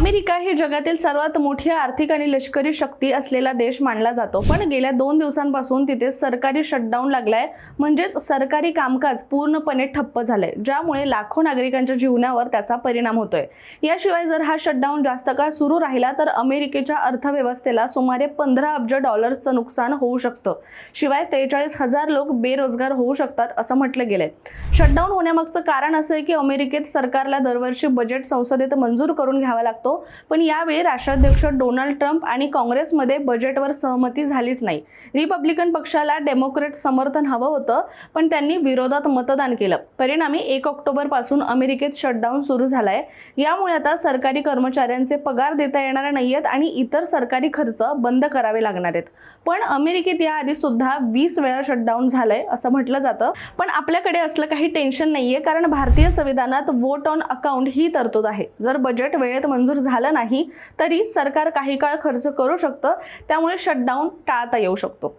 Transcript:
America ही जगातील सर्वात मोठी आर्थिक आणि लष्करी शक्ती असलेला देश मानला जातो. पण गेल्या दोन दिवसांपासून तिथे सरकारी शटडाऊन लागलाय. म्हणजेच सरकारी कामकाज पूर्णपणे ठप्प झालंय ज्यामुळे लाखो नागरिकांच्या जीवनावर त्याचा परिणाम होतोय. याशिवाय जर हा शटडाऊन जास्त काळ सुरू राहिला तर अमेरिकेच्या अर्थव्यवस्थेला सुमारे पंधरा अब्ज डॉलर्सचं नुकसान होऊ शकतं. शिवाय त्रेचाळीस हजार लोक बेरोजगार होऊ शकतात असं म्हटलं गेलंय. शटडाऊन होण्यामागचं कारण असं आहे की अमेरिकेत सरकारला दरवर्षी बजेट संसदेत मंजूर करून घ्यावा लागतो. पण यावेळी राष्ट्राध्यक्ष डोनाल्ड ट्रम्प आणि काँग्रेसमध्ये बजेटवर सहमती झालीच नाही. रिपब्लिकन पक्षाला डेमोक्रेट समर्थन हवं होतं पण त्यांनी विरोधात मतदान केलं. परिणामी एक ऑक्टोबरपासून अमेरिकेत शटडाऊन सुरू झालाय. यामुळे आता सरकारी कर्मचाऱ्यांचे पगार देता येणार नाहीयेत आणि इतर सरकारी खर्च बंद करावे लागणार आहेत. पण अमेरिकेत याआधी सुद्धा वीस वेळा शटडाऊन झालंय असं म्हटलं जातं. पण आपल्याकडे असलं काही टेन्शन नाहीये कारण भारतीय संविधानात वोट ऑन अकाउंट ही तरतूद आहे. जर बजेट वेळेत मंजूर झालं नाही तरी सरकार काही काळ खर्च करू शकतं त्यामुळे शटडाऊन टाळता येऊ शकतो.